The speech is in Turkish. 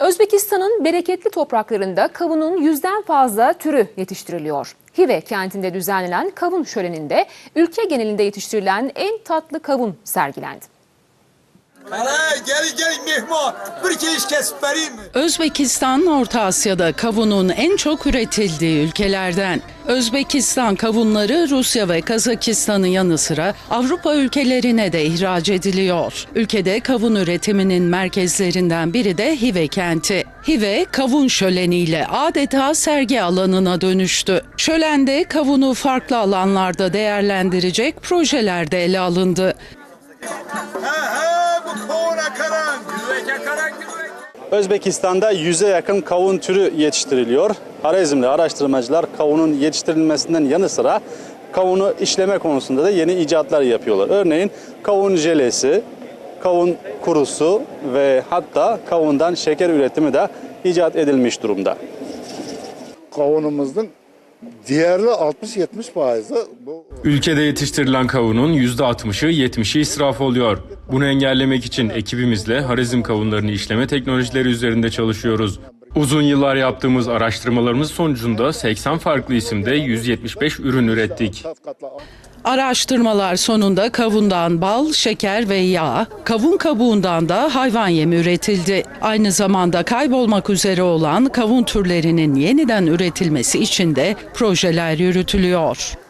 Özbekistan'ın bereketli topraklarında kavunun yüzden fazla türü yetiştiriliyor. Hive kentinde düzenlenen kavun şöleninde ülke genelinde yetiştirilen en tatlı kavun sergilendi. Gel gel mehman bir kez kesip vereyim mi? Özbekistan, Orta Asya'da kavunun en çok üretildiği ülkelerden. Özbekistan kavunları Rusya ve Kazakistan'ın yanı sıra Avrupa ülkelerine de ihraç ediliyor. Ülkede kavun üretiminin merkezlerinden biri de Hive kenti. Hive, kavun şöleniyle adeta sergi alanına dönüştü. Şölende kavunu farklı alanlarda değerlendirecek projeler de ele alındı. Özbekistan'da yüze yakın kavun türü yetiştiriliyor. Harizmli araştırmacılar kavunun yetiştirilmesinden yanı sıra kavunu işleme konusunda da yeni icatlar yapıyorlar. Örneğin kavun jelesi, kavun kurusu ve hatta kavundan şeker üretimi de icat edilmiş durumda. kavunumuzun diğerli 60-70 faizi bu Ülkede yetiştirilen kavunun %60'ı 70'i israf oluyor. Bunu engellemek için ekibimizle Harizm kavunlarını işleme teknolojileri üzerinde çalışıyoruz. Uzun yıllar yaptığımız araştırmalarımız sonucunda 80 farklı isimde 175 ürün ürettik. Araştırmalar sonunda kavundan bal, şeker ve yağ, kavun kabuğundan da hayvan yemi üretildi. Aynı zamanda kaybolmak üzere olan kavun türlerinin yeniden üretilmesi için de projeler yürütülüyor.